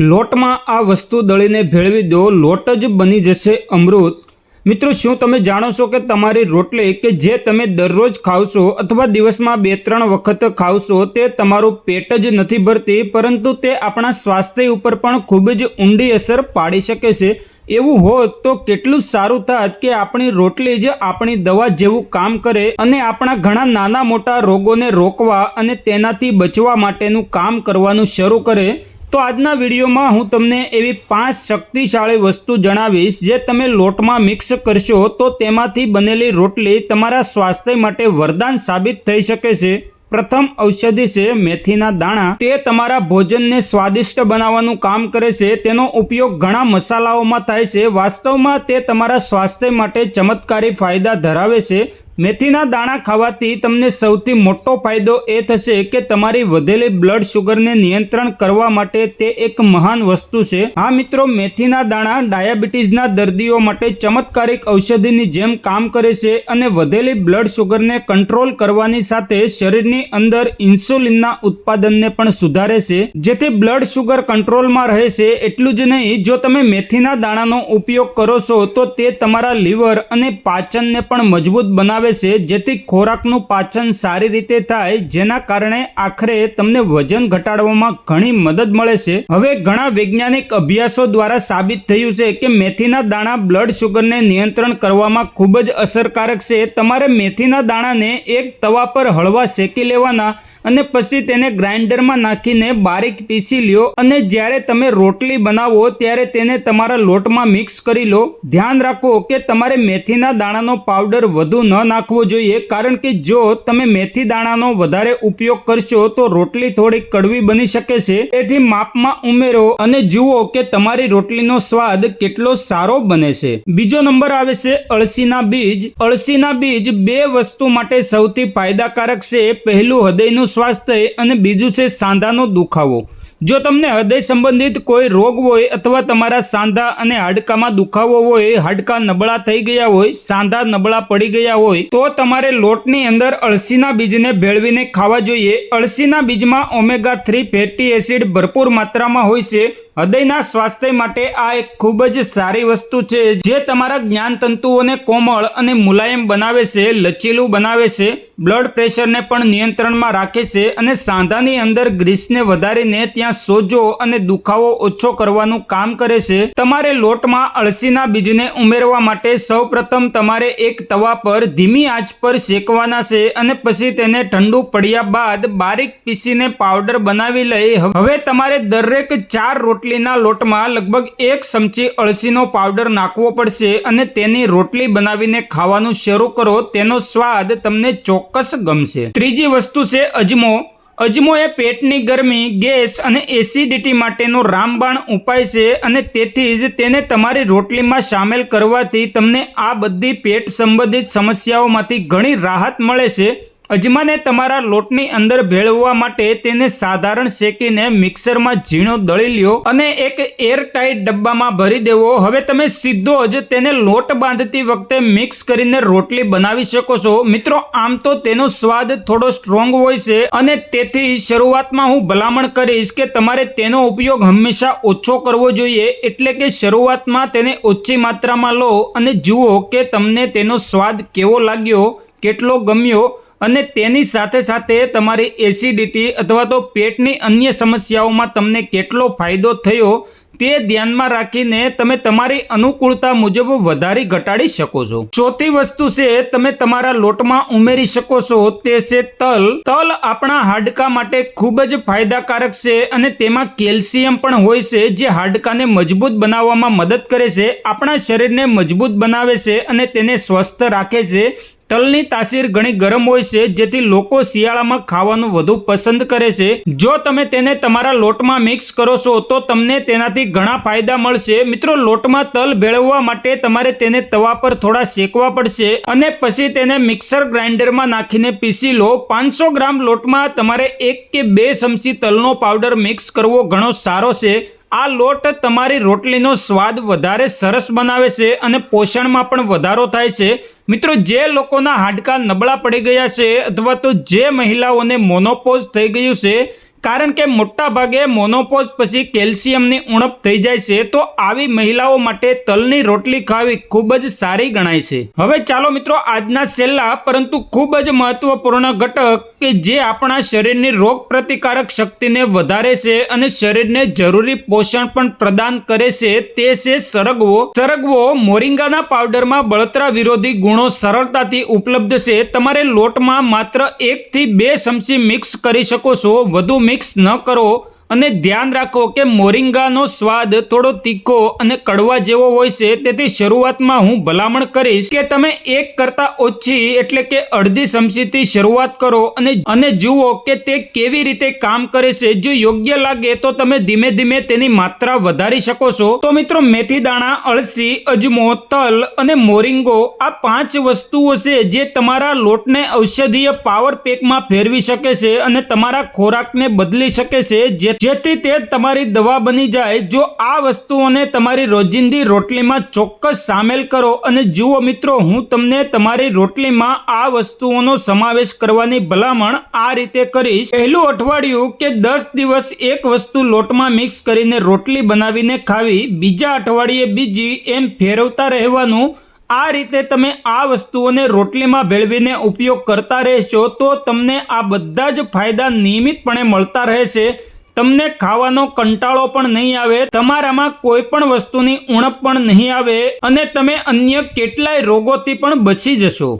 લોટમાં આ વસ્તુ દળીને ભેળવી દો, લોટ જ બની જશે અમૃત. મિત્રો, શું તમે જાણો છો કે તમારી રોટલી કે જે તમે દરરોજ ખાવશો અથવા દિવસમાં બે ત્રણ વખત ખાવશો તે તમારું પેટ જ નથી ભરતી, પરંતુ તે આપણા સ્વાસ્થ્ય ઉપર પણ ખૂબ જ ઊંડી અસર પાડી શકે છે. એવું હોત તો કેટલું સારું થાત કે આપણી રોટલી જ આપણી દવા જેવું કામ કરે અને આપણા ઘણા નાના મોટા રોગોને રોકવા અને તેનાથી બચવા માટેનું કામ કરવાનું શરૂ કરે. તો આજના વિડીયોમાં હું તમને એવી પાંચ શક્તિશાળી વસ્તુ જણાવીશ જે તમે લોટમાં મિક્સ કરશો તો તેમાંથી બનેલી રોટલી તમારા સ્વાસ્થ્ય માટે વરદાન સાબિત થઈ શકે છે. પ્રથમ ઔષધિ છે મેથીના દાણા. તે તમારા ભોજનને સ્વાદિષ્ટ બનાવવાનું કામ કરે છે. તેનો ઉપયોગ ઘણા મસાલાઓમાં થાય છે. વાસ્તવમાં તે તમારા સ્વાસ્થ્ય માટે ચમત્કારી ફાયદા ધરાવે છે. મેથીના દાણા ખાવાથી તમને સૌથી મોટો ફાયદો એ થશે કે તમારી વધેલી બ્લડ શુગરને નિયંત્રણ કરવા માટે તે એક મહાન વસ્તુ છે. હા મિત્રો, મેથીના દાણા ડાયાબિટીસના દર્દીઓ માટે ચમત્કારિક ઔષધિની જેમ કામ કરે છે અને વધેલી બ્લડ શુગરને કંટ્રોલ કરવાની સાથે શરીરની અંદર ઇન્સ્યુલિનના ઉત્પાદનને પણ સુધારે છે. જેથી બ્લડ શુગર કંટ્રોલમાં રહે છે એટલું જ નહીં, જો તમે મેથીના દાણાનો ઉપયોગ કરો છો તો તે તમારા લીવર અને પાચનને પણ મજબૂત બનાવે છે, જેથી ખોરાકનું પાચન સારી રીતે થાય, જેના કારણે આખરે તમને વજન ઘટાડવામાં ઘણી મદદ મળે છે. હવે ઘણા વૈજ્ઞાનિક અભ્યાસો દ્વારા સાબિત થયું છે કે મેથીના દાણા બ્લડ શુગરને નિયંત્રણ કરવામાં ખૂબ જ અસરકારક છે. તમારે મેથીના દાણાને એક તવા પર હળવા શેકી લેવાના અને પછી તેને ગ્રાઇન્ડરમાં નાખીને બારીક પીસી લ્યો. અને જ્યારે તમે રોટલી બનાવો ત્યારે તેને તમારા લોટમાં મિક્સ કરી લો. ધ્યાન રાખો કે તમારે મેથીના દાણાનો પાવડર વધુ ન નાખવો જોઈએ, કારણ કે જો તમે મેથી દાણાનો વધારે ઉપયોગ કરશો તો રોટલી થોડી કડવી બની શકે છે. તેથી માપમાં ઉમેરો અને જુઓ કે તમારી રોટલીનો સ્વાદ કેટલો સારો બને છે. બીજો નંબર આવે છે અળસીના બીજ. અળસીના બીજ બે વસ્તુ માટે સૌથી ફાયદાકારક છે. પહેલું હૃદયનું સ્વાસ્થ્ય અને બીજું છે સાંધાનો દુખાવો. જો તમને હૃદય સંબંધિત કોઈ રોગ હોય અથવા તમારા સાંધા અને હાડકામાં દુખાવો હોય, હાડકા નબળા થઈ ગયા હોય, સાંધા નબળા પડી ગયા હોય, તો તમારે લોટની અંદર અળસીના બીજને ભેળવીને ખાવા જોઈએ. અળસીના બીજમાં ઓમેગા થ્રી ફેટી એસિડ ભરપૂર માત્રામાં હોય છે. હૃદયના સ્વાસ્થ્ય માટે આ એક ખૂબ જ સારી વસ્તુ છે, જે તમારા જ્ઞાન તંતુઓને કોમળ અને મુલાયમ બનાવે છે, લચીલું બનાવે છે બ્લડ પ્રેશરને પણ નિયંત્રણમાં રાખે છે અને સાંધાની અંદર ગ્રીસને વધારીને ત્યાં સોજો અને દુખાવો ઓછો કરવાનું કામ કરે છે. તમારે લોટમાં અળસીના બીજને ઉમેરવા માટે સૌપ્રથમ તમારે એક તવા પર ધીમી આંચ પર શેકવાના છે અને પછી તેને ઠંડુ પડ્યા બાદ બારીક પીસીને પાવડર બનાવી લઈ, હવે તમારે દરેક ચાર રોટલીના લોટમાં લગભગ એક ચમચી અળસીનો પાવડર નાખવો પડશે અને તેની રોટલી બનાવીને ખાવાનું શરૂ કરો. તેનો સ્વાદ તમને ચોક્કસ ગમશે. ત્રીજી વસ્તુ છે અજમો. અજમો એ પેટની ગરમી, ગેસ અને એસિડિટી માટેનો રામબાણ ઉપાય છે અને તેથી જ તેને તમારી રોટલીમાં સામેલ કરવાથી તમને આ બધી પેટ સંબંધિત સમસ્યાઓમાંથી ઘણી રાહત મળે છે. અજમાને તમારા લોટની અંદર ભેળવવા માટે તેને સાધારણ શેકીને મિક્સરમાં ઝીણો દળી લ્યો અને એક એરટાઈટ ડબ્બામાં ભરી દેવો. હવે તમે સીધો જ તેને લોટ બાંધતી વખતે મિક્સ કરીને રોટલી બનાવી શકો છો. મિત્રો, આમ તો તેનો સ્વાદ થોડો સ્ટ્રોંગ હોય છે અને તેથી શરૂઆતમાં હું ભલામણ કરીશ કે તમારે તેનો ઉપયોગ હંમેશા ઓછો કરવો જોઈએ. એટલે કે શરૂઆતમાં તેને ઓછી માત્રામાં લો અને જુઓ કે તમને તેનો સ્વાદ કેવો લાગ્યો, કેટલો ગમ્યો અને તેની સાથે સાથે તમારી એસિડિટી અથવા તો પેટની અન્ય સમસ્યાઓમાં તમને કેટલો ફાયદો થયો તે ધ્યાનમાં રાખીને તમે તમારી અનુકૂળતા મુજબ વધારી ઘટાડી શકો છો. ચોથી વસ્તુ છે, તમે તમારા લોટમાં ઉમેરી શકો છો, તે છે તલ. તલ આપણા હાડકા માટે ખૂબ જ ફાયદાકારક છે અને તેમાં કેલ્શિયમ પણ હોય છે, જે હાડકાને મજબૂત બનાવવામાં મદદ કરે છે, આપણા શરીરને મજબૂત બનાવે છે અને તેને સ્વસ્થ રાખે છે. તલની તાસીર ઘણી ગરમ હોય છે, જેથી લોકો શિયાળામાં ખાવાનું વધુ પસંદ કરે છે. જો તમે તેને તમારા લોટમાં મિક્સ કરો છો, તો તમને તેનાથી ઘણા ફાયદા મળશે. મિત્રો, લોટમાં તલ ભેળવવા માટે તમારે તેને તવા પર થોડા શેકવા પડશે અને પછી તેને મિક્સર ગ્રાઇન્ડરમાં નાખીને પીસી લો. પાંચસો ગ્રામ લોટમાં તમારે એક કે બે ચમચી તલનો પાવડર મિક્સ કરવો ઘણો સારો છે. આ લોટ તમારી રોટલીનો સ્વાદ વધારે સરસ બનાવે છે અને પોષણમાં પણ વધારો થાય છે. મિત્રો, જે લોકોના હાડકાં નબળા પડી ગયા છે અથવા તો જે મહિલાઓને મોનોપોઝ થઈ ગયું છે કારણ કે મોટાભાગે મોનોપોઝ પછી કેલ્શિયમની ઉણપ થઈ જાય છે, તો આવી મહિલાઓ માટે તલની રોટલી ખાવી ખૂબ જ સારી ગણાય છે. હવે ચાલો મિત્રો આજના છેલ્લા પરંતુ ખૂબ જ મહત્વપૂર્ણ ઘટક કે જે આપણા શરીરની રોગ પ્રતિકારક શક્તિને વધારે છે અને શરીરને જરૂરી પોષણ પણ પ્રદાન કરે છે, તે છે સરગવો. સરગવો મોરિંગાના પાવડરમાં બળતરા વિરોધી ગુણો સરળતાથી ઉપલબ્ધ છે. તમારે લોટમાં માત્ર એકથી બે ચમચી મિક્સ કરી શકો છો. વધુ મિક્સ ન કરો અને ધ્યાન રાખો કે મોરિંગાનો સ્વાદ થોડો તીખો અને કડવા જેવો હોય છે, તેથી શરૂઆતમાં હું ભલામણ કરીશ કે તમે એક કરતા ઓછી, એટલે કે અડધી ચમચીથી શરૂઆત કરો અને અને જુઓ કે તે કેવી રીતે કામ કરે છે. જો યોગ્ય લાગે તો તમે ધીમે ધીમે તેની માત્રા વધારી શકો છો. તો મિત્રો, મેથી દાણા, અળસી, અજમો, તલ અને મોરિંગો આ પાંચ વસ્તુઓ છે જે તમારા લોટને ઔષધીય પાવર પેકમાં ફેરવી શકે છે અને તમારા ખોરાકને બદલી શકે છે જે જેથી તે તમારી દવા બની જાય. જો આ વસ્તુઓને તમારી રોજિંદી રોટલીમાં ચોક્કસ સામેલ કરો અને જુઓ મિત્રો, હું તમને તમારી રોટલીમાં આ વસ્તુઓનો સમાવેશ કરવાની ભલામણ આ રીતે કરીશ. પહેલું અઠવાડિયું કે દસ દિવસ એક વસ્તુ લોટમાં મિક્સ કરીને રોટલી બનાવીને ખાવી. બીજા અઠવાડિયે બીજી એમ ફેરવતા રહેવાનું. આ રીતે તમે આ વસ્તુઓને રોટલીમાં ભેળવીને ઉપયોગ કરતા રહેશો તો તમને આ બધા જ ફાયદા નિયમિતપણે મળતા રહેશે. તમને ખાવાનો કંટાળો પણ નહીં આવે, તમારામાં કોઈ પણ વસ્તુની ઉણપ પણ નહીં આવે અને તમે અન્ય કેટલાય રોગોથી પણ બચી જશો.